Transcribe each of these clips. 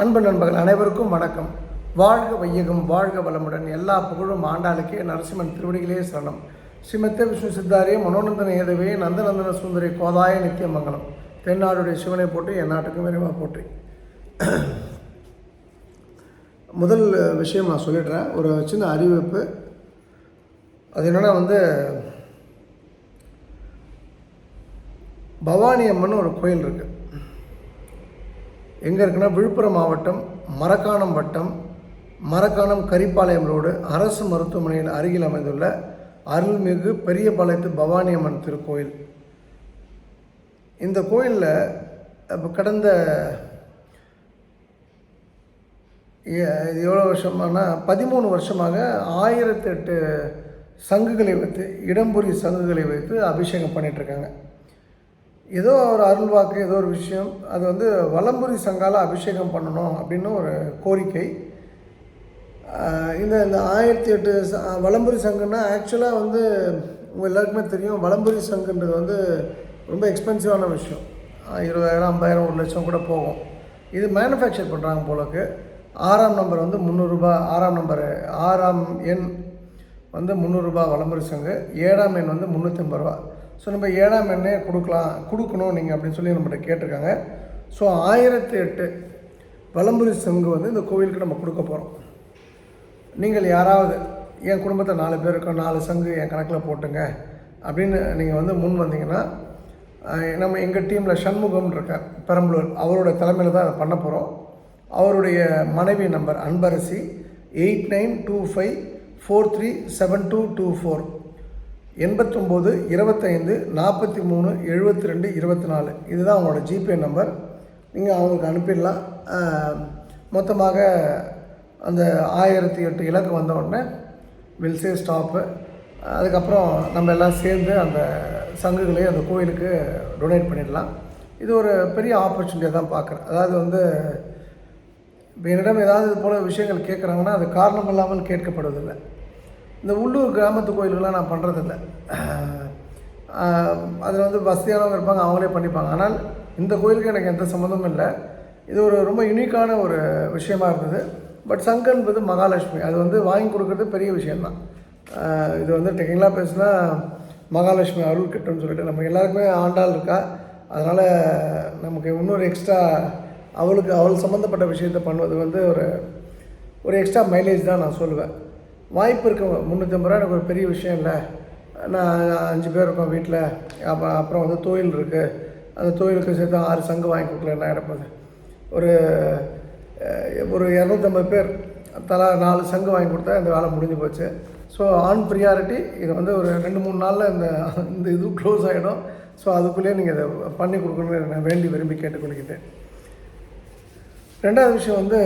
அன்பு நண்பர்கள் அனைவருக்கும் வணக்கம். வாழ்க வையகம் வாழ்க வளமுடன். எல்லா புகழும் ஆண்டாளுக்கே நரசிம்மன் திருவடிகளே சரணம். ஸ்ரீமத்த விஷ்ணு சித்தாரிய மனோநந்தன ஏதவே நந்தநந்தன சுந்தரி கோதாய நித்தியமங்கலம். தென்னாடுடைய சிவனை போட்டு என் நாட்டுக்கும் விரைவாக போற்றி. முதல் விஷயம் நான் சொல்லிடுறேன். ஒரு சின்ன அறிவிப்பு. அது என்னென்னா வந்து பவானி அம்மன் ஒரு கோயில் இருக்குது எங்கே இருக்குன்னா விழுப்புரம் மாவட்டம் மரக்காணம் வட்டம் மரக்காணம் கரிப்பாளையம் ரோடு அரசு மருத்துவமனையில் அருகில் அமைந்துள்ள அருள்மிகு பெரியபாளையத்து பவானி அம்மன் திருக்கோயில். இந்த கோயிலில் இப்போ கடந்த எவ்வளோ வருஷமானா பதிமூணு வருஷமாக ஆயிரத்தெட்டு சங்குகளை வைத்து இடம்புரி சங்குகளை வைத்து அபிஷேகம் பண்ணிகிட்ருக்காங்க ஏதோ ஒரு அருள்வாக்கு ஏதோ ஒரு விஷயம் அது வந்து வலம்புரி சங்கால அபிஷேகம் பண்ணணும் அப்படின்னு ஒரு கோரிக்கை. இந்த இந்த ஆயிரத்தி எட்டு ச- வலம்புரி சங்கம்னா ஆக்சுவலாக வந்து உங்கள் எல்லாருக்குமே தெரியும். வலம்புரி சங்குன்றது வந்து ரொம்ப எக்ஸ்பென்சிவான விஷயம். இருபதாயிரம் ஐம்பதாயிரம் ஒரு லட்சம் கூட போகும். இது மேனுஃபேக்சர் பண்ணுறாங்க போலக்கு. ஆறாம் நம்பர் வந்து முந்நூறுரூபா ஆறாம் நம்பர் ஆறாம் எண் வந்து முந்நூறுரூபா வலம்புரி சங்கு. ஏழாம் எண் வந்து முந்நூற்றம்பது ரூபா. ஸோ நம்ம ஏழாம் எண்ணே கொடுக்கலாம் கொடுக்கணும் நீங்கள் அப்படின்னு சொல்லி நம்மகிட்ட கேட்டிருக்காங்க. ஸோ ஆயிரத்தி எட்டு வலம்புரி சங்கு வந்து இந்த கோவிலுக்கு நம்ம கொடுக்க போகிறோம் நீங்கள் யாராவது என் குடும்பத்தை நாலு பேர் இருக்கோம் நாலு சங்கு என் கணக்கில் போட்டுங்க அப்படின்னு நீங்கள் வந்து முன் வந்தீங்கன்னா நம்ம எங்கள் டீமில் சண்முகம் இருக்கார் பெரம்பலூர் அவரோட தலைமையில் தான் அதை பண்ண போகிறோம் அவருடைய மனைவி number Anbarasi eight nine two five four three seven two two four. எண்பத்தொம்போது இருபத்தைந்து நாற்பத்தி மூணு எழுபத்தி ரெண்டு இருபத்தி நாலு இதுதான் அவங்களோட ஜிபே நம்பர். நீங்கள் அவங்களுக்கு அனுப்பிடலாம். மொத்தமாக அந்த ஆயிரத்தி எட்டு இலக்கு வந்த உடனே வில் சே ஸ்டாப்பு அதுக்கப்புறம் நம்ம எல்லாம் சேர்ந்து அந்த சங்குகளை அந்த கோயிலுக்கு டொனேட் பண்ணிடலாம். இது ஒரு பெரிய ஆப்பர்ச்சுனிட்டியாக தான் பார்க்குறேன். அதாவது வந்து இப்போ என்னிடம் ஏதாவது இது போல் விஷயங்கள் கேட்குறாங்கன்னா அது காரணம் இல்லாமல் கேட்கப்படுவதில்லை. இந்த உள்ளூர் கிராமத்து கோயில்கள்லாம் நான் பண்ணுறதில்ல அதில் வந்து வசதியானவங்க இருப்பாங்க அவங்களே பண்ணிப்பாங்க. ஆனால் இந்த கோயிலுக்கு எனக்கு எந்த சம்மந்தமும் இல்லை. இது ஒரு ரொம்ப யுனிக்கான ஒரு விஷயமா இருந்தது. பட் சங்கர் என்பது மகாலட்சுமி. அது வந்து வாங்கி கொடுக்குறது பெரிய விஷயந்தான் இது வந்து டெக்னிக்கலாக பேசுனா மகாலட்சுமி அருள் கிட்டம்னு சொல்லிட்டு நம்ம எல்லாருக்குமே ஆண்டாள் இருக்கா? அதனால் நமக்கு இன்னொரு எக்ஸ்ட்ரா அவளுக்கு அவள் சம்மந்தப்பட்ட விஷயத்தை பண்ணுவது வந்து ஒரு ஒரு எக்ஸ்ட்ரா மைலேஜ் தான் நான் சொல்லுவேன். வாய்ப்பு இருக்கவங்க முந்நூற்றம்பது ரூபா எனக்கு ஒரு பெரிய விஷயம் இல்லை. நான் அஞ்சு பேர் இருக்கோம் வீட்டில் அப்புறம் அப்புறம் வந்து தொழில் இருக்குது அந்த தொழிலுக்கு சேர்த்து ஆறு சங்கு வாங்கி கொடுக்கல என்ன கிடப்பது ஒரு ஒரு இரநூத்தம்பது பேர் தலா நாலு சங்கு வாங்கி கொடுத்தா இந்த வேலை முடிஞ்சு போச்சு. ஸோ ஆன் ப்ரியாரிட்டி இது வந்து ஒரு ரெண்டு மூணு நாளில் இந்த இந்த இது க்ளோஸ் ஆகிடும் ஸோ அதுக்குள்ளேயே நீங்கள் இதை பண்ணி கொடுக்கணும்னு நான் வேண்டி விரும்பி கேட்டுக்கொள்கிறேன். ரெண்டாவது விஷயம் வந்து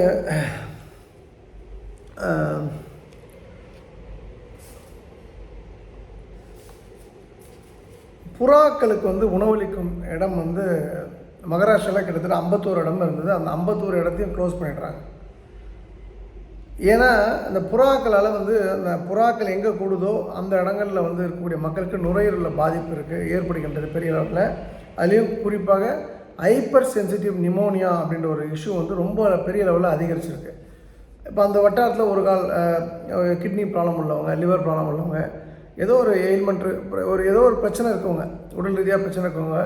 புறாக்களுக்கு வந்து உணவளிக்கும் இடம் வந்து மகாராஷ்டிராவில் கிட்டத்தட்ட ஐம்பத்தோரு இடம் இருந்தது. அந்த ஐம்பத்தோரு இடத்தையும் க்ளோஸ் பண்ணிடுறாங்க. ஏன்னா இந்த புறாக்களால் வந்து அந்த புறாக்கள் எங்கே கூடுதோ அந்த இடங்களில் வந்து இருக்கக்கூடிய மக்களுக்கு நுரையீரலில் பாதிப்பு இருக்குது ஏற்படுகின்றது பெரிய அளவில். அதுலேயும் குறிப்பாக ஹைப்பர் சென்சிட்டிவ் நிமோனியா அப்படின்ற ஒரு இஷ்யூ வந்து ரொம்ப பெரிய லெவலில் அதிகரிச்சிருக்கு. இப்போ அந்த வட்டாரத்தில் ஒரு கால் கிட்னி ப்ராப்ளம் உள்ளவங்க லிவர் ப்ராப்ளம் உள்ளவங்க ஏதோ ஒரு எயில்மெண்ட் ஒரு ஏதோ ஒரு பிரச்சனை இருக்கவங்க உடல் ரீதியாக பிரச்சனை இருக்கவங்க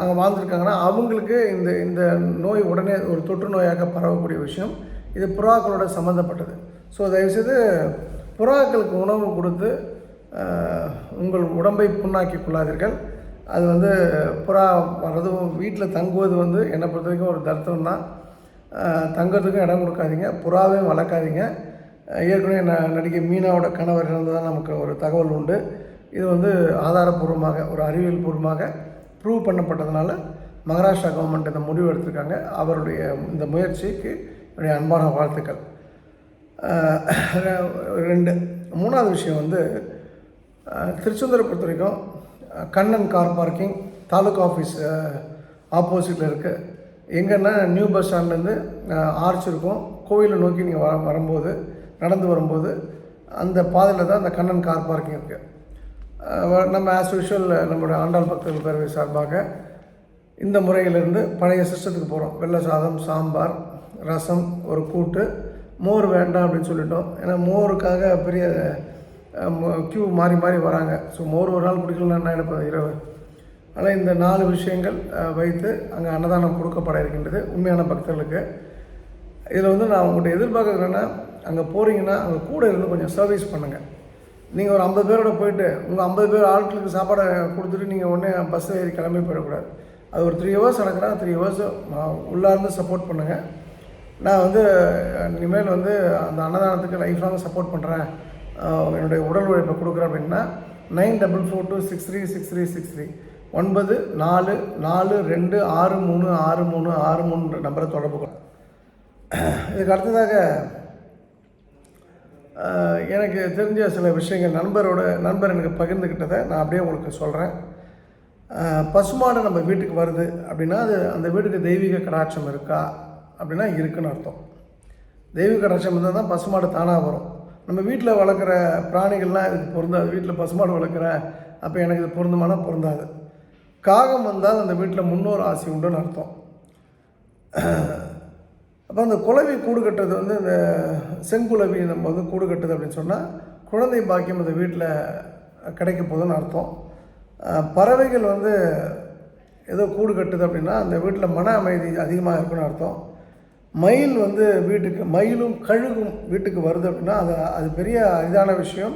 அங்கே வாழ்ந்துருக்காங்கன்னா அவங்களுக்கு இந்த இந்த நோய் உடனே ஒரு தொற்று நோயாக பரவக்கூடிய விஷயம். இது புறாக்களோட சம்மந்தப்பட்டது ஸோ தயவுசெய்து புறாக்களுக்கு உணவு கொடுத்து உங்கள் உடம்பை புண்ணாக்கி கொள்ளாதீர்கள். அது வந்து புறா வர்றதும் வீட்டில் தங்குவது வந்து என்னை பொறுத்த வரைக்கும் ஒரு தர்த்தம் தான் தங்கிறதுக்கும் இடம் கொடுக்காதீங்க. புறாவையும் வளர்க்காதீங்க. ஏற்கனவே ந நடிகை மீனாவோட கணவர் இருந்ததாக நமக்கு ஒரு தகவல் உண்டு. இது வந்து ஆதாரப்பூர்வமாக ஒரு அறிவியல் பூர்வமாக ப்ரூவ் பண்ணப்பட்டதுனால மகாராஷ்டிரா கவர்மெண்ட் இந்த முடிவு எடுத்திருக்காங்க. அவருடைய இந்த முயற்சிக்கு என்னுடைய அன்பான வாழ்த்துக்கள். ரெண்டு மூணாவது விஷயம் வந்து திருச்செந்தூரை பொறுத்த வரைக்கும் Kannan car parking taluka office ஆப்போசிட்டில் இருக்குது எங்கன்னா நியூ பஸ் ஸ்டாண்ட்லேருந்து ஆர்ச் இருக்கும். கோயிலை நோக்கி நீங்கள் வர வரும்போது நடந்து வரும்போது அந்த பாதையில் தான் அந்த கண்ணன் கார் பார்க்கிங் இருக்குது நம்ம ஆஸ் யூஷுவல் நம்மளுடைய ஆண்டாள் பக்தர்கள் பேரவை சார்பாக இந்த முறையிலிருந்து பழைய சிஸ்டத்துக்கு போகிறோம் வெள்ளை சாதம் சாம்பார் ரசம் ஒரு கூட்டு மோர் வேண்டாம் அப்படின்னு சொல்லிட்டோம். ஏன்னா மோருக்காக பெரிய க்யூ மாறி மாறி வராங்க. ஸோ மோர் ஒரு நாள் குடிக்கலன்னா என்ன நினைப்பேன் இரவு. ஆனால் இந்த நாலு விஷயங்கள் வைத்து அங்கே அன்னதானம் கொடுக்கப்பட இருக்கின்றது உண்மையான பக்தர்களுக்கு. இதில் வந்து நான் உங்கள்கிட்ட எதிர்பார்க்குறேன்னா அங்கே போகிறீங்கன்னா அங்கே கூட இருந்து கொஞ்சம் சர்வீஸ் பண்ணுங்கள் நீங்கள் ஒரு ஐம்பது பேரோட போயிட்டு உங்கள் ஐம்பது பேர் ஆட்களுக்கு சாப்பாடை கொடுத்துட்டு நீங்கள் உடனே பஸ்ஸில் ஏறி கிளம்பி போயிடக்கூடாது. அது ஒரு த்ரீ ஹவர்ஸ் நடக்கிறா த்ரீ ஹவர்ஸ் உள்ளார்ந்து சப்போர்ட் பண்ணுங்கள் நான் வந்து இனிமேல் வந்து அந்த அன்னதானத்துக்கு லைஃப் லாங் சப்போர்ட் பண்ணுறேன் என்னுடைய உடல் உழைப்பை கொடுக்குறேன் அப்படின்னா nine double four two six three six three six three ஒன்பது நாலு நாலு ரெண்டு ஆறு மூணு ஆறு மூணு ஆறு மூணுன்ற நம்பரை தொடர்பு கொள்ளும் இதுக்கு அடுத்ததாக எனக்கு தெரிஞ்ச சில விஷயங்கள் நண்பரோட நண்பர் எனக்கு பகிர்ந்துக்கிட்டதை நான் அப்படியே உங்களுக்கு சொல்கிறேன் பசுமாடு நம்ம வீட்டுக்கு வருது அப்படின்னா அது அந்த வீட்டுக்கு தெய்வீக கடாட்சம் இருக்கா அப்படின்னா இருக்குன்னு அர்த்தம். தெய்வீக கடாட்சம் இருந்தால் தான் பசுமாடு தானாக வரும். நம்ம வீட்டில் வளர்க்குற பிராணிகள்லாம் இதுக்கு பொருந்தாது. வீட்டில் பசுமாடு வளர்க்குறேன் அப்போ எனக்கு இது பொருந்துமானா பொருந்தாது. காகம் வந்தால் அந்த வீட்டில் முன்னோர் ஆசி உண்டுன்னு அர்த்தம். அப்போ அந்த குலவி கூடு கட்டுறது வந்து இந்த செங்குலவி நம்ம வந்து கூடு கட்டுது அப்படின்னு சொன்னால் குழந்தை பாக்கியம் அந்த வீட்டில் கிடைக்க போகுதுன்னு அர்த்தம். பறவைகள் வந்து ஏதோ கூடு கட்டுது அப்படின்னா அந்த வீட்டில் மன அமைதி அதிகமாக இருக்குன்னு அர்த்தம். மயில் வந்து வீட்டுக்கு மயிலும் கழுகும் வீட்டுக்கு வருது அப்படின்னா அது அது பெரிய அரிதான விஷயம்.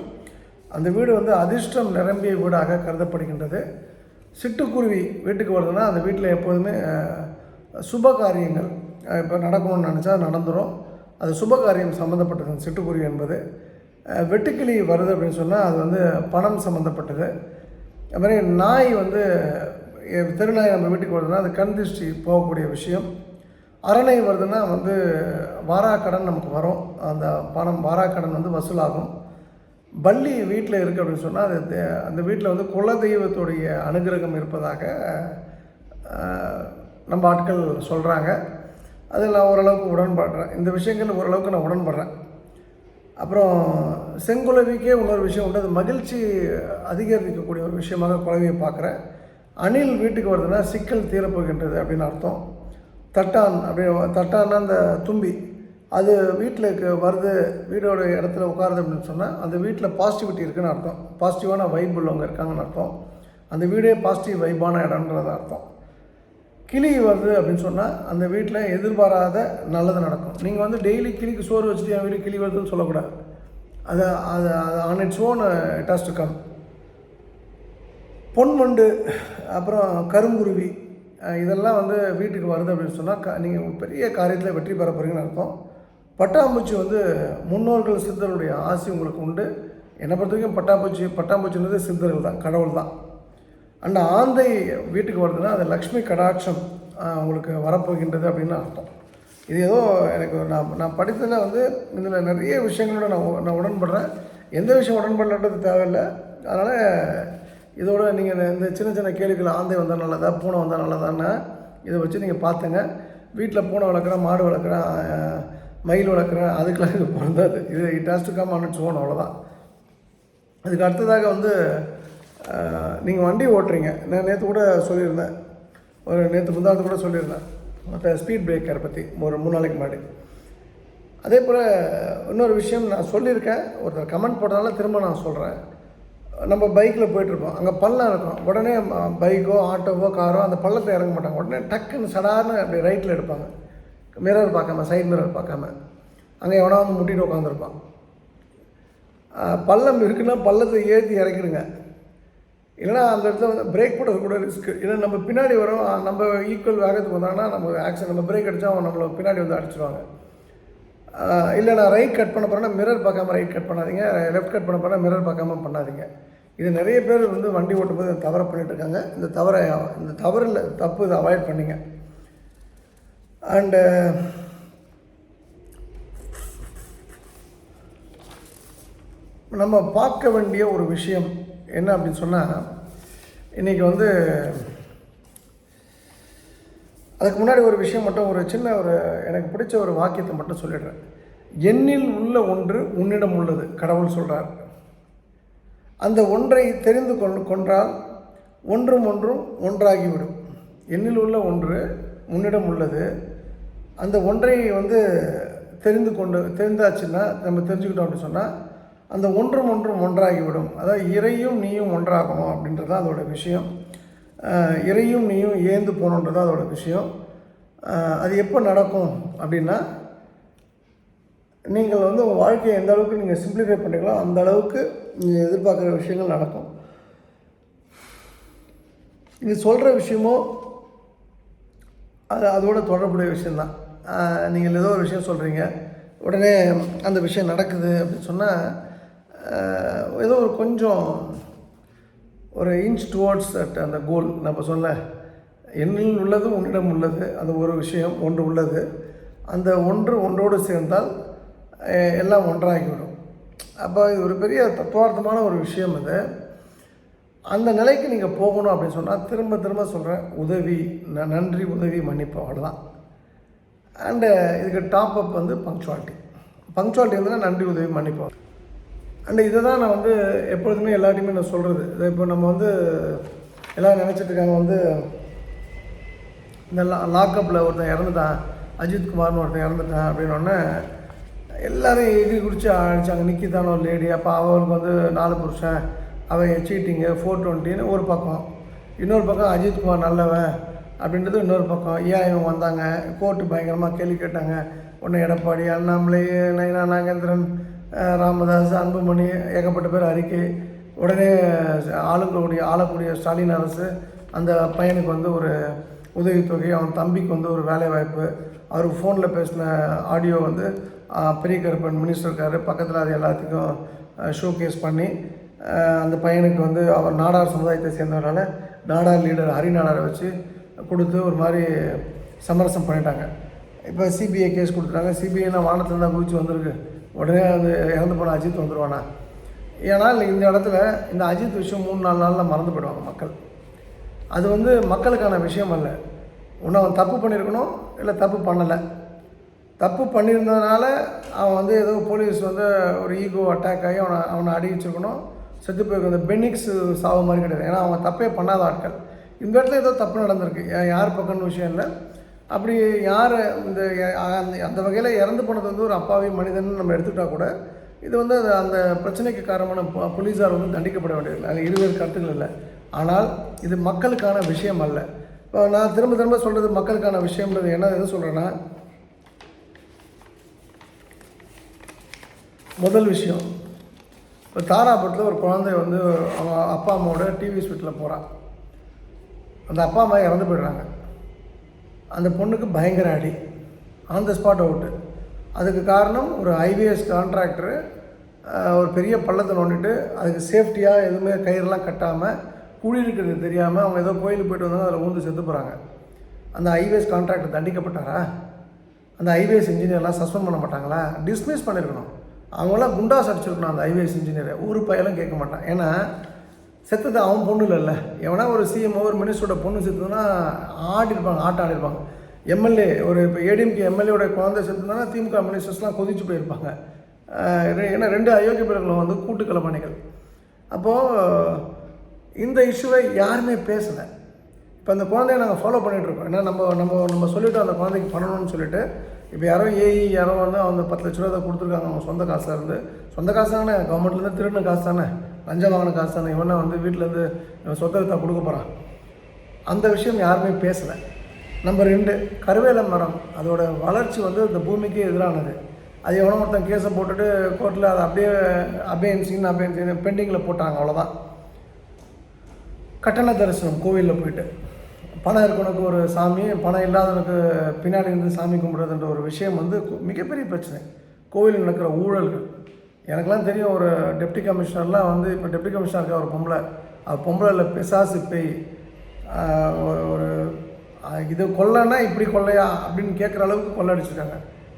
அந்த வீடு வந்து அதிர்ஷ்டம் நிரம்பிய வீடாக கருதப்படுகின்றது. சிட்டுக்குருவி வீட்டுக்கு வருதுன்னா அந்த வீட்டில் எப்போதுமே சுப காரியங்கள் இப்போ நடக்கணும்னு நினச்சா நடந்துடும் அது சுப காரியம் சம்மந்தப்பட்டது சிட்டுக்குருவி என்பது. வெட்டுக்கிளி வருது அப்படின்னு சொன்னால் அது வந்து பணம் சம்மந்தப்பட்டது அது மாதிரி நாய் வந்து எ- நம்ம வீட்டுக்கு வருதுன்னா அது கண் திருஷ்டி போகக்கூடிய விஷயம். அரணை வருதுன்னா வந்து வாராக்கடன் நமக்கு வரும். அந்த பணம் வாராக்கடன் வந்து வசூலாகும். பள்ளி வீட்டில் இருக்குது அப்படின்னு சொன்னால் அது தே- அந்த வீட்டில் வந்து குலதெய்வத்துடைய அனுகிரகம் இருப்பதாக நம்ம ஆட்கள் சொல்கிறாங்க அதில் நான் ஓரளவுக்கு உடன்படுறேன். இந்த விஷயங்கள் ஓரளவுக்கு நான் உடன்படுறேன். அப்புறம் செங்குலவிக்கே இன்னொரு விஷயம் உண்டு. அது மகிழ்ச்சி அதிகரிக்கக்கூடிய ஒரு விஷயமாக குழவியை பார்க்குறேன். அணில் வீட்டுக்கு வருதுன்னா சிக்கல் தீரப்போகின்றது அப்படின்னு அர்த்தம். தட்டான் அப்படி தட்டான்னா அந்த தும்பி. அது வீட்டில் வருது வீடோட இடத்துல உட்காருது அப்படின்னு சொன்னால் அந்த வீட்டில் பாசிட்டிவிட்டி இருக்குன்னு அர்த்தம். பாசிட்டிவான வைப் உள்ளவங்க இருக்காங்கன்னு அர்த்தம். அந்த வீடே பாசிட்டிவ் வைப்பான இடம்ன்றது அர்த்தம். கிளி வருது அப்படின்னு சொன்னால் அந்த வீட்டில் எதிர்பாராத நல்லது நடக்கும். நீங்கள் வந்து டெய்லி கிளிக்கு சோறு வச்சுட்டு என் வீட்டில் கிளி வருதுன்னு சொல்லக்கூடாது. அது அது அது on its own it has to come பொன்மண்டு அப்புறம் கருங்குருவி இதெல்லாம் வந்து வீட்டுக்கு வருது அப்படின்னு சொன்னால் க நீங்கள் பெரிய காரியத்தில் வெற்றி பெற போகிறீங்கன்னு அர்த்தம். பட்டாம்பூச்சி வந்து முன்னோர்கள் சித்தருடைய ஆசி உங்களுக்கு உண்டு. என்னை பொறுத்த வரைக்கும் பட்டாம்பூச்சி பட்டாம்பூச்சின்றது சித்தர்கள் தான் கடவுள் தான். அந்த ஆந்தை வீட்டுக்கு வருதுன்னா அது லக்ஷ்மி கடாட்சம் உங்களுக்கு வரப்போகின்றது அப்படின்னு அர்த்தம். இது ஏதோ எனக்கு நான் நான் படித்ததில் வந்து இதில் நிறைய விஷயங்களோட நான் உ- நான் உடன்படுறேன். எந்த விஷயம் உடன்படலன்றது தேவையில்லை. அதனால் இதோட நீங்கள் இந்த சின்ன சின்ன கேள்விகள் ஆந்தை வந்தால் நல்லதா பூனை வந்தால் நல்லதான்னு இதை வச்சு நீங்கள் பார்த்துங்க. வீட்டில் பூனை வளர்க்குறேன் மாடு வளர்க்குறேன் மயில் வளர்க்குறேன் அதுக்கெல்லாம் இது பொருந்தாது. இது it has to come on its own அவ்வளோதான் அதுக்கு அடுத்ததாக வந்து நீங்கள் வண்டி ஓட்டுறீங்க. நான் நேற்று கூட சொல்லியிருந்தேன். ஒரு நேற்று முந்தானத்து கூட சொல்லியிருந்தேன். மற்ற ஸ்பீட் பிரேக்கரை பற்றி ஒரு மூணு நாளைக்கு முன்னாடி. அதே போல் இன்னொரு விஷயம் நான் சொல்லியிருக்கேன். ஒருத்தர் கமெண்ட் போட்டதால திரும்ப நான் சொல்கிறேன் நம்ம பைக்கில் போயிட்டுருப்போம். அங்கே பள்ளம் இருக்கும். உடனே பைக்கோ ஆட்டோவோ காரோ அந்த பள்ளத்தில் இறங்க மாட்டாங்க. உடனே டக்குன்னு சடார்னு அப்படி ரைட்டில் எடுப்பாங்க. மிரர் பார்க்காம சைட் மிரர் பார்க்காம. அங்கே எவனா வந்து முட்டிட்டு உட்காந்துருப்பான் பள்ளம் இருக்குன்னா பள்ளத்தை ஏற்றி இறக்கிடுங்க. இல்லைன்னா அந்த இடத்துல வந்து பிரேக் போடுறது கூட ரிஸ்க் இல்லை நம்ம பின்னாடி வரோம் நம்ம ஈக்குவல் வேகத்துக்கு வந்தாங்கன்னா நம்ம ஆக்சிடென்ட் நம்ம பிரேக் அடித்தா அவன் நம்மளை பின்னாடி வந்து அடிச்சிருவாங்க. இல்லை நான் ரைட் கட் பண்ண போகிறேன்னா மிரர் பார்க்காம ரைட் கட் பண்ணாதீங்க லெஃப்ட் கட் பண்ண போகிறேன்னா மிரர் பார்க்காம பண்ணாதீங்க. இது நிறைய பேர் வந்து வண்டி ஓட்டும்போது தவறை பண்ணிகிட்டு இருக்காங்க. இந்த தவறை இந்த தவறில் தப்பு இதை அவாய்ட் பண்ணிங்க. அண்டு நம்ம பார்க்க வேண்டிய ஒரு விஷயம் என்ன அப்படின்னு சொன்னால் இன்றைக்கி வந்து அதுக்கு முன்னாடி ஒரு விஷயம் மட்டும் ஒரு சின்ன ஒரு எனக்கு பிடிச்ச ஒரு வாக்கியத்தை மட்டும் சொல்லிடுறேன். எண்ணில் உள்ள ஒன்று உன்னிடம் உள்ளது கடவுள் சொல்கிறார் அந்த ஒன்றை தெரிந்து கொண்டு கொன்றால் ஒன்றும் ஒன்றும் ஒன்றாகிவிடும். எண்ணில் உள்ள ஒன்று உன்னிடம் உள்ளது அந்த ஒன்றை வந்து தெரிந்து கொண்டு தெரிந்தாச்சுன்னா நம்ம தெரிஞ்சுக்கிட்டோம் அப்படின்னு சொன்னால் அந்த ஒன்றும் ஒன்றும் ஒன்றாகிவிடும். அதாவது இறையும் நீயும் ஒன்றாகணும் அப்படின்றது தான் அதோட விஷயம். இறையும் நீயும் ஏந்து போகணுன்றது தான் அதோட விஷயம். அது எப்போ நடக்கும் அப்படின்னா நீங்கள் வந்து உங்கள் வாழ்க்கையை எந்த அளவுக்கு நீங்கள் சிம்பிளிஃபை பண்ணுறீங்களோ அந்த அளவுக்கு நீங்கள் எதிர்பார்க்குற விஷயங்கள் நடக்கும். இது சொல்கிற விஷயமோ அது அதோட தொடர்புடைய விஷயந்தான் நீங்கள் ஏதோ ஒரு விஷயம் சொல்கிறீங்க உடனே அந்த விஷயம் நடக்குது அப்படின்னு சொன்னால் ஏதோ ஒரு கொஞ்சம் ஒரு இன்ச் டுவோர்ட்ஸ் தட் அந்த கோல் நம்ம சொல்ல என்னில் உள்ளது உன்னிடம் உள்ளது. அது ஒரு விஷயம் ஒன்று உள்ளது. அந்த ஒன்று ஒன்றோடு சேர்ந்தால் எல்லாம் ஒன்றாகிவிடும். அப்போ இது ஒரு பெரிய தத்துவார்த்தமான ஒரு விஷயம் இது. அந்த நிலைக்கு நீங்கள் போகணும் அப்படின்னு சொன்னால் திரும்ப திரும்ப சொல்கிறேன் உதவி ந- நன்றி உதவி மன்னிப்பு அவ்வளோதான் அண்டு இதுக்கு டாப் அப் வந்து பங்க்சுவாலிட்டி பங்க்சுவாலிட்டி வந்து நன்றி உதவி மன்னிப்பு. அண்டு இதை தான் நான் வந்து எப்பொழுதுமே எல்லாத்தையுமே நான் சொல்கிறது இப்போ நம்ம வந்து எல்லோரும் நினச்சிட்டு இருக்காங்க வந்து இந்த லா லாக்கப்பில் ஒருத்தன் இறந்துட்டான் அஜித் குமார்னு ஒருத்தன் இறந்துட்டான் அப்படின்னோடனே எல்லாரும் எகிரி குடிச்சு அடிச்சாங்க. நிக்கிதான ஒரு லேடி அப்போ அவருக்கு வந்து நாலு புருஷன் அவன் சீட்டிங்கு ஃபோர் டுவெண்ட்டின்னு ஒரு பக்கம். இன்னொரு பக்கம் அஜித் குமார் நல்லவன் அப்படின்றது இன்னொரு பக்கம். ஏன் இவன் வந்தாங்க? கோர்ட்டு பயங்கரமாக கேள்வி கேட்டாங்க. ஒன்று எடப்பாடி அண்ணாமலை நயனா நாகேந்திரன் ராமதாஸ் அன்புமணி ஏகப்பட்ட பேர் அறிக்கை. உடனே ஆளுங்களுடைய ஆளக்கூடிய ஸ்டாலின் அரசு அந்த பையனுக்கு வந்து ஒரு உதவித்தொகை அவன் தம்பிக்கு வந்து ஒரு வேலைவாய்ப்பு. அவர் ஃபோனில் பேசின ஆடியோ வந்து பெரிய கருப்பன் மினிஸ்டருக்காரு பக்கத்தில் அது எல்லாத்துக்கும் ஷோகேஸ் பண்ணி அந்த பையனுக்கு வந்து அவர் நாடார் சமுதாயத்தை சேர்ந்தவரால் நாடார் லீடர் ஹரிநாடாரை வச்சு கொடுத்து ஒரு மாதிரி சமரசம் பண்ணிட்டாங்க. இப்போ சிபிஐ கேஸ் கொடுத்துட்டாங்க சிபிஐனா வானத்தில் தான் குதிச்சு வந்திருக்கு. உடனே வந்து இறந்து போன அஜித் வந்துடுவானா ஏன்னால் இந்த இடத்துல இந்த அஜித் விஷயம் மூணு நாலு நாளில் மறந்து போயிடுவாங்க மக்கள். அது வந்து மக்களுக்கான விஷயம் அல்ல. ஒன்று அவன் தப்பு பண்ணியிருக்கணும் இல்லை தப்பு பண்ணலை. தப்பு பண்ணியிருந்ததுனால அவன் வந்து ஏதோ போலீஸ் வந்து ஒரு ஈகோ அட்டாக் ஆகி அவனை அவனை அடி வச்சிருக்கணும். செத்து போயிருக்க. அந்த பெனிக்ஸ் சாவு மாதிரி கிடையாது. ஏன்னா அவன் தப்பே பண்ணாத ஆட்கள். இந்த இடத்துல ஏதோ தப்பு நடந்திருக்கு. யார் பக்கம்னு விஷயம் இல்லை. அப்படி யார் இந்த அந்த அந்த வகையில் இறந்து போனது வந்து ஒரு அப்பாவி மனிதன் நம்ம எடுத்துக்கிட்டால் கூட இது வந்து அது அந்த பிரச்சனைக்கு காரணமான போலீஸார் வந்து தண்டிக்கப்பட வேண்டியதில்லை. அது இருவேறு கருத்துக்கள் இல்லை. ஆனால் இது மக்களுக்கான விஷயம் அல்ல. இப்போ நான் திரும்ப திரும்ப சொல்கிறது மக்களுக்கான விஷயம்ன்றது என்ன எது சொல்கிறேன்னா முதல் விஷயம் இப்போ தாராபுரத்தில் ஒரு குழந்தை வந்து அவங்க அப்பா அம்மாவோட டிவி ஸ்வீட்டில் போகிறான் அந்த அப்பா அம்மா இறந்து போயிடுறாங்க. அந்த பொண்ணுக்கு பயங்கர அடி. ஆன் த ஸ்பாட் அவுட்டு அதுக்கு காரணம் ஒரு ஐவிஎஸ் கான்ட்ராக்டரு ஒரு பெரிய பள்ளத்தை நோண்டிட்டு அதுக்கு சேஃப்டியாக எதுவுமே கயிறுலாம் கட்டாமல் குழி இருக்கிறது தெரியாமல் அவங்க ஏதோ கோயிலுக்கு போயிட்டு வந்தாங்க அதில் ஊந்து செத்து போகிறாங்க அந்த ஐவிஎஸ் கான்ட்ராக்டர் தண்டிக்கப்பட்டாரா? அந்த ஐவிஎஸ் இன்ஜினியர்லாம் சஸ்பெண்ட் பண்ண மாட்டாங்களா? டிஸ்மிஸ் பண்ணியிருக்கணும் அவங்களாம் குண்டாஸ் அடிச்சிருக்கணும் அந்த ஐவிஎஸ் இன்ஜினியரை ஒரு பையலும் கேட்க மாட்டான். ஏன்னா செத்தது அவன் பொண்ணு இல்லைல்ல. எவனா ஒரு சிஎம் ஒரு மினிஸ்டரோட பொண்ணு செத்துதுன்னா ஆடிருப்பாங்க ஆட்டம் ஆடிருப்பாங்க எம்எல்ஏ ஒரு இப்போ ஏடிஎம்கே எம்எல்ஏவோட குழந்தை செத்துனா திமுக மினிஸ்டர்ஸ்லாம் கொதிச்சு போயிருப்பாங்க. ஏன்னா ரெண்டு அயோக்கிய பிறர்களும் வந்து கூட்டுக்கள பணிகள். அப்போது இந்த இஷ்யூவை யாருமே பேசலை. இப்போ அந்த குழந்தைய நாங்கள் ஃபாலோ பண்ணிகிட்ருக்கோம் ஏன்னா நம்ம நம்ம நம்ம சொல்லிவிட்டு அந்த குழந்தைக்கு பண்ணணும்னு சொல்லிட்டு. இப்போ யாரோ ஏஇ யாரோ வந்து அவங்க பத்து லட்ச ரூபா கொடுத்துருக்காங்க அவங்க சொந்த காசாக இருந்து. சொந்த காசு தானே கவர்மெண்ட்லேருந்து திருடின காசு தானே. லஞ்சம் வாங்கின காசு தானே இவனா வந்து வீட்டிலேருந்து சொத்தத்தை கொடுக்க போகிறான் அந்த விஷயம் யாருமே பேசலை. நம்பர் ரெண்டு கருவேல மரம் அதோட வளர்ச்சி வந்து இந்த பூமிக்கு எதிரானது. அது எவனோ ஒருத்தன் கேஸை போட்டுட்டு கோர்ட்டில் அதை அப்படியே அபேன்சின்னு அபேன்சின்னு பெண்டிங்கில் போட்டாங்க அவ்வளோதான் கட்டண தரிசனம் கோவிலில் போயிட்டு. பணம் இருக்கவனுக்கு ஒரு சாமி பணம் இல்லாதவனுக்கு பின்னாடி இருந்து சாமி கும்பிட்றதுன்ற ஒரு விஷயம் வந்து மிகப்பெரிய பிரச்சனை. கோவிலில் நடக்கிற ஊழல்கள். எனக்கெல்லாம் தெரியும் ஒரு டெப்டி கமிஷனர்லாம் வந்து இப்போ டெப்டி கமிஷனர் இருக்க ஒரு பொம்பளை. அது பொம்பளை இல்லை பிசாசு பேய். ஒரு- ஒரு இது கொள்ளைன்னா இப்படி கொள்ளையா அப்படின்னு கேட்குற அளவுக்கு கொள்ளை அடிச்சிருக்காங்க.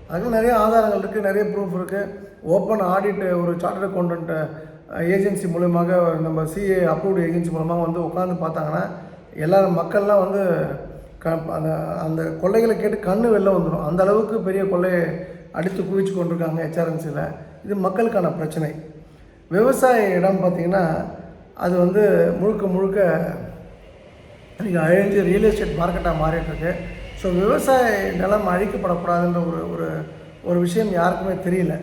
அதுக்கு நிறைய ஆதாரங்கள் இருக்குது நிறைய ப்ரூஃப் இருக்குது ஓப்பன் ஆடிட் ஒரு சார்ட்டர் அக்கௌண்டன்ட் ஏஜென்சி மூலமாக நம்ம சிஏ அப்ரூவ்டு ஏஜென்சி மூலமாக வந்து உட்காந்து பார்த்தாங்கன்னா எல்லோரும் மக்கள்லாம் வந்து க அந்த அந்த கொள்ளைகளை கேட்டு கண்ணு வெளில வந்துடும் அந்த அளவுக்கு பெரிய கொள்ளையை அடித்து குவிச்சு கொண்டிருக்காங்க ஹெச்ஆர்என்சியில் இது மக்களுக்கான பிரச்சனை. விவசாய இடம் பார்த்திங்கன்னா அது வந்து முழுக்க முழுக்க இன்றைக்கி அழிஞ்சு ரியல் எஸ்டேட் மார்க்கெட்டாக மாறிட்டுருக்கு. ஸோ விவசாய நிலம் அழிக்கப்படக்கூடாதுன்ற ஒரு ஒரு ஒரு விஷயம் யாருக்குமே தெரியல.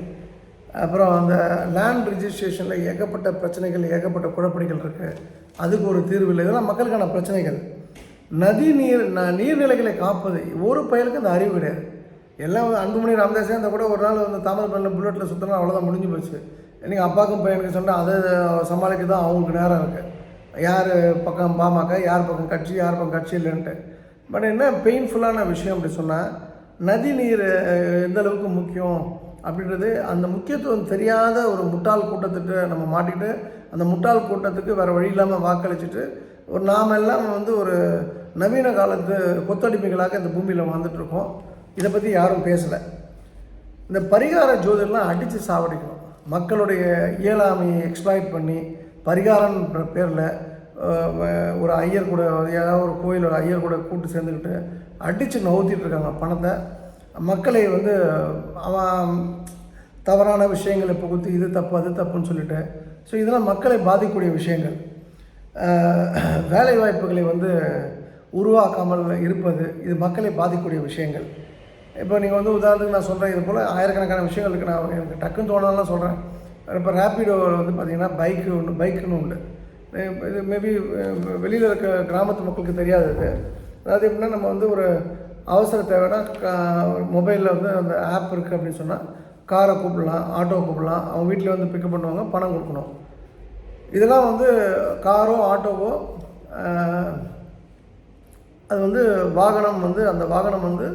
அப்புறம் அந்த லேண்ட் ரிஜிஸ்ட்ரேஷனில் ஏகப்பட்ட பிரச்சனைகள் ஏகப்பட்ட குழப்படிகள் இருக்குது அதுக்கு ஒரு தீர்வு இல்லை. இதெல்லாம் மக்களுக்கான பிரச்சனைகள். நதி நீர் ந நீர்நிலைகளை காப்பது ஒரு பயலுக்கு அந்த அறிவு கிடையாது. எல்லாம் வந்து அன்புமணி ராமதாஸே அந்த கூட ஒரு நாள் வந்து தாமிரபரணியில் புல்லட்டில் சுற்றினா அவ்வளோதான் முடிஞ்சு போச்சு. நீங்கள் அப்பாவுக்கும் பையனுக்கு சொன்னால் அதை சமாளிக்க தான் அவங்களுக்கு நேரம் இருக்குது யார் பக்கம் பாமக யார் பக்கம் கட்சி யார் பக்கம் கட்சி இல்லைன்ட்டு. பட் என்ன பெயின்ஃபுல்லான விஷயம் அப்படி சொன்னால் நதி நீர் எந்த அளவுக்கு முக்கியம் அப்படின்றது அந்த முக்கியத்துவம் தெரியாத ஒரு முட்டாள் கூட்டத்துக்கு நம்ம மாட்டிக்கிட்டு அந்த முட்டாள் கூட்டத்துக்கு வேறு வழி இல்லாமல் வாக்களிச்சுட்டு ஒரு நாம் எல்லாம் வந்து ஒரு நவீன காலத்து கொத்தடிமைகளாக இந்த பூமியில் வாழ்ந்துட்டுருக்கோம் இருக்கோம். இதை பற்றி யாரும் பேசலை. இந்த பரிகார ஜோதிடர்லாம் அடித்து சாவடிக்கணும். மக்களுடைய இயலாமையை எக்ஸ்ப்ளாய்ட் பண்ணி பரிகாரன்ற பேரில் ஒரு ஐயர் கூட ஏதாவது ஒரு கோயில் ஒரு ஐயர் கூட கூட்டு சேர்ந்துக்கிட்டு அடித்து நவுத்திட்டு இருக்காங்க பணத்தை. மக்களை வந்து அவன் தவறான விஷயங்களை புகுத்து இது தப்பு அது தப்புன்னு சொல்லிட்டு ஸோ இதெல்லாம் மக்களை பாதிக்கக்கூடிய விஷயங்கள். வேலைவாய்ப்புகளை வேலை வாய்ப்புகளை வந்து உருவாக்காமல் இருப்பது இது மக்களை பாதிக்கக்கூடிய விஷயங்கள். இப்போ நீங்கள் வந்து உதாரணத்துக்கு நான் சொல்கிறேன் இது போல் ஆயிரக்கணக்கான விஷயங்கள் இருக்குது நான் எனக்கு டக்குன்னு தோணலாம் சொல்கிறேன் இப்போ ரேப்பிடோ வந்து பார்த்தீங்கன்னா பைக்கு ஒன்று பைக்குன்னு உண்டு. இது மேபி வெளியில் இருக்க கிராமத்து மக்களுக்கு தெரியாது இது. அதாவது எப்படின்னா நம்ம வந்து ஒரு அவசர தேவைன்னா மொபைலில் வந்து அந்த ஆப் இருக்குது அப்படின்னு சொன்னால் காரை கூப்பிடலாம் ஆட்டோவை கூப்பிடலாம். அவங்க வீட்டில் வந்து பிக்கப் பண்ணுவாங்க பணம் கொடுக்கணும். இதெல்லாம் வந்து காரோ ஆட்டோவோ அது வந்து வாகனம் வந்து அந்த வாகனம் வந்து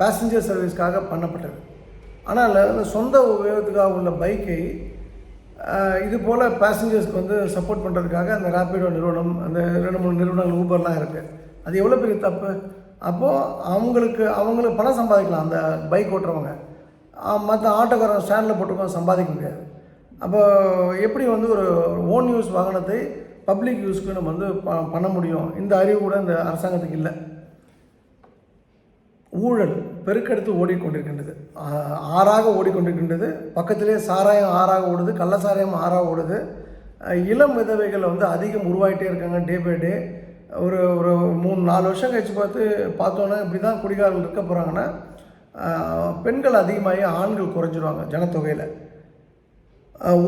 பேசஞ்சர் சர்வீஸ்க்காக பண்ணப்பட்டது. ஆனால் அந்த சொந்த உபயோகத்துக்காக உள்ள பைக்கை இது போல் பேசஞ்சர்ஸ்க்கு வந்து சப்போர்ட் பண்ணுறதுக்காக அந்த ரேப்பிடோ நிறுவனம் அந்த ரெண்டு மூணு நிறுவனங்கள் ஊபர்லாம் இருக்குது அது எவ்வளோ பெரிய தப்பு? அப்போது அவங்களுக்கு அவங்களுக்கு பணம் சம்பாதிக்கலாம் அந்த பைக் ஓட்டுறவங்க. மற்ற ஆட்டோக்காரன் ஸ்டாண்டில் போட்டுக்கோ சம்பாதிக்க முடியாது. அப்போ எப்படி வந்து ஒரு ஓன் யூஸ் வாகனத்தை பப்ளிக் யூஸ்க்கு நம்ம வந்து ப பண்ண முடியும்? இந்த அறிவு கூட இந்த அரசாங்கத்துக்கு இல்லை. ஊழல் பெருக்கெடுத்து ஓடிக்கொண்டிருக்கின்றது. ஆறாக ஓடிக்கொண்டிருக்கின்றது. பக்கத்திலே சாராயம் ஆறாக ஓடுது கள்ள சாராயம் ஆறாக ஓடுது. இளம் விதவைகள் வந்து அதிகம் உருவாகிட்டே இருக்காங்க டே பை டே. ஒரு ஒரு மூணு நாலு வருஷம் கழித்து பார்த்து பார்த்தோன்னா இப்படி தான் குடிகாரர்கள் இருக்க போகிறாங்கன்னா பெண்கள் அதிகமாகி ஆண்கள் குறைஞ்சிருவாங்க ஜனத்தொகையில்.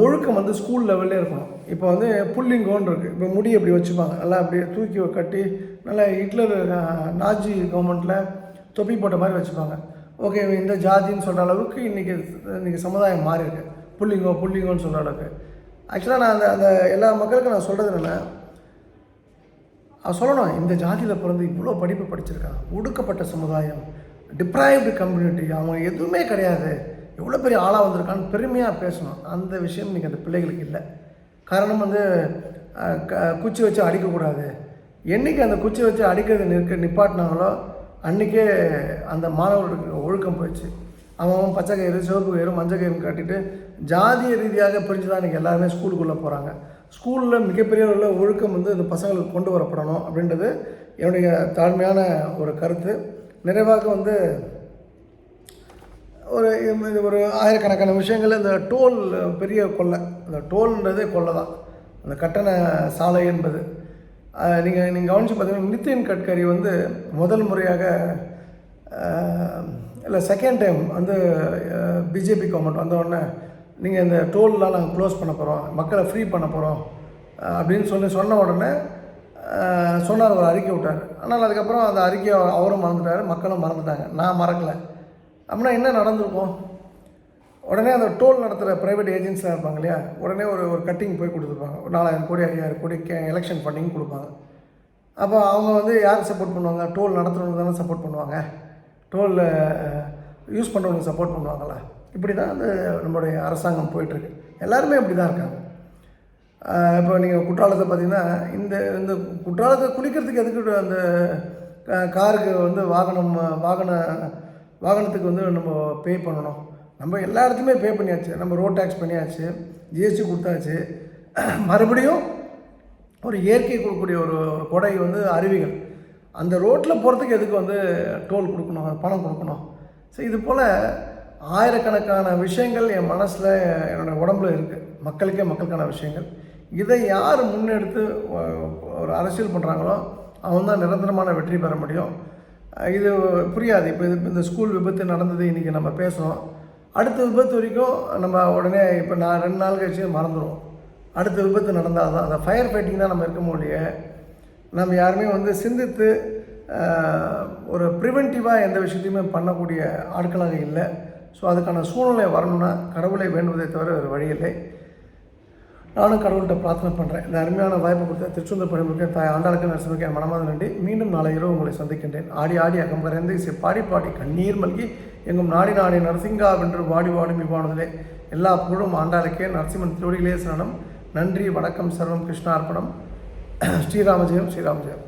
ஒழுக்கம் வந்து ஸ்கூல் லெவல்லே இருக்கணும். இப்போ வந்து புல்லிங்கோன்னு இருக்குது இப்போ முடி அப்படி வச்சுப்பாங்க. நல்லா அப்படியே தூக்கி கட்டி நல்லா ஹிட்லர் நாஜி கவர்மெண்ட்டில் தொப்பி போட்ட மாதிரி வச்சுப்பாங்க. ஓகே இந்த ஜாதின்னு சொல்கிற அளவுக்கு இன்றைக்கி இன்றைக்கி சமுதாயம் மாறி இருக்கு. புள்ளிங்கோன்னு புல்லிங்கோன்னு சொல்கிற அளவுக்கு ஆக்சுவலாக நான் அந்த அந்த எல்லா மக்களுக்கும் நான் சொல்கிறது என்னென்னா சொல்லணும் இந்த ஜாதியில் பிறந்து இவ்வளோ படிப்பு படிச்சிருக்கான் ஒடுக்கப்பட்ட சமுதாயம் டிப்ரைவ்டு கம்யூனிட்டி அவங்க எதுவுமே கிடையாது. எவ்வளோ பெரிய ஆளாக வந்திருக்கான்னு பெருமையாக பேசணும். அந்த விஷயம் இன்றைக்கி அந்த பிள்ளைகளுக்கு இல்லை. காரணம் வந்து க- குச்சி வச்சு அடிக்கக்கூடாது. என்றைக்கு அந்த குச்சி வச்சு அடிக்கிறது நிற்க நிப்பாட்டினாங்களோ அன்றைக்கே அந்த மாணவர்களுக்கு ஒழுக்கம் போயிடுச்சு. அவன் அவன் பச்சை கயிறு சிவப்பு கயிறு மஞ்சள் கயிறு கட்டிட்டு ஜாதிய ரீதியாக பிரிஞ்சு தான் இன்றைக்கி எல்லாருமே ஸ்கூலுக்குள்ளே போகிறாங்க ஸ்கூலில் மிகப்பெரிய உள்ள ஒழுக்கம் வந்து இந்த பசங்களுக்கு கொண்டு வரப்படணும் அப்படின்றது என்னுடைய தாழ்மையான ஒரு கருத்து. நிறைவாக வந்து ஒரு இது ஒரு ஆயிரக்கணக்கான விஷயங்கள் இந்த டோல் பெரிய கொள்ளை. அந்த டோல்ன்றதே கொள்ளை தான். அந்த கட்டண சாலை என்பது. நீங்கள் நீங்கள் கவனித்து பார்த்தீங்கன்னா நிதின் கட்கரி வந்து முதல் முறையாக இல்லை செகண்ட் டைம் வந்து பிஜேபி கவர்மெண்ட் வந்த உடனே நீங்கள் இந்த டோல்லாம் நாங்கள் க்ளோஸ் பண்ண போகிறோம் மக்களை ஃப்ரீ பண்ண போகிறோம் அப்படின்னு சொல்லி சொன்ன உடனே சொன்னார் ஒரு அறிக்கை விட்டார். ஆனால் அதுக்கப்புறம் அந்த அறிக்கையை அவரும் மறந்துட்டார் மக்களும் மறந்துட்டாங்க. நான் மறக்கலை. அப்படின்னா என்ன நடந்திருக்கும்? உடனே அந்த டோல் நடத்துகிற ப்ரைவேட் ஏஜென்சியாக இருப்பாங்க இல்லையா? உடனே ஒரு ஒரு கட்டிங் போய் கொடுத்துருப்பாங்க. ஒரு நாலாயிரம் கோடி ஐயாயிரம் கோடி எலெக்ஷன் ஃபண்டிங் கொடுப்பாங்க. அப்போ அவங்க வந்து யார் சப்போர்ட் பண்ணுவாங்க? டோல் நடத்துகிறவங்க தானே சப்போர்ட் பண்ணுவாங்க. டோலில் யூஸ் பண்ணுறவங்க சப்போர்ட் பண்ணுவாங்களா இப்படி தான் வந்து நம்மளுடைய அரசாங்கம் போயிட்டுருக்கு. எல்லாருமே அப்படி தான் இருக்காங்க இப்போ நீங்கள் குற்றாலத்தை பார்த்தீங்கன்னா இந்த இந்த குற்றாலத்தை குளிக்கிறதுக்கு எதுக்கு அந்த காருக்கு வந்து வாகனம் வாகன வாகனத்துக்கு வந்து நம்ம பே பண்ணணும்? நம்ம எல்லா இடத்துலையுமே பே பண்ணியாச்சு. நம்ம ரோட் டேக்ஸ் பண்ணியாச்சு. ஜிஎஸ்டி கொடுத்தாச்சு. மறுபடியும் ஒரு இயற்கை கொடுக்கக்கூடிய ஒரு ஒரு கொடை வந்து அருவிகள். அந்த ரோட்டில் போகிறதுக்கு எதுக்கு வந்து டோல் கொடுக்கணும்? பணம் கொடுக்கணும்? ஸோ இது போல் ஆயிரக்கணக்கான விஷயங்கள் என் மனசில் என்னோடய உடம்புல இருக்குது மக்களுக்கே மக்களுக்கான விஷயங்கள். இதை யார் முன்னெடுத்து ஒரு அரசியல் பண்ணுறாங்களோ அவன் தான் நிரந்தரமான வெற்றி பெற முடியும். இது புரியாது. இப்போ இது இந்த ஸ்கூல் விபத்து நடந்தது இன்றைக்கி நம்ம பேசுகிறோம் அடுத்த விபத்து வரைக்கும் நம்ம உடனே இப்போ நான் ரெண்டு நாள் கழிச்சு மறந்துடும் அடுத்த விபத்து நடந்தால் தான் அந்த ஃபயர் ஃபைட்டிங் தான் நம்ம இருக்க முடியும் நம்ம யாருமே வந்து சிந்தித்து ஒரு ப்ரிவென்டிவாக எந்த விஷயத்தையுமே பண்ணக்கூடிய ஆட்களாக இல்லை. ஸோ அதுக்கான சூழ்நிலை வரணும்னா கடவுளை வேண்டுவதை தவிர வேறு வழியில்லை நானும் கடவுள்கிட்ட பிரார்த்தனை பண்ணுறேன் இந்த அருமையான வாய்ப்பு கொடுத்த திருச்செந்தூர் பணிமுறை தாய் ஆண்டாளுக்கு நரசிம்மக்கு என் மனமாத நன்றி. மீண்டும் நாளை இரவு உங்களை சந்திக்கின்றேன். ஆடி ஆடி அகம்பறந்து இசை பாடி பாடி கண்ணீர் மல்கி எங்கும் நாடி நாடி நரசிங்கா வென்று வாடி வாடும் இவ்வானதிலே எல்லா புகழும் ஆண்டாளுக்கே. நரசிம்மன் திருவடிகளே சரணம். நன்றி வணக்கம் சர்வம் கிருஷ்ணார்ப்பணம். ஸ்ரீராமஜெயம் ஸ்ரீராமஜெயம்.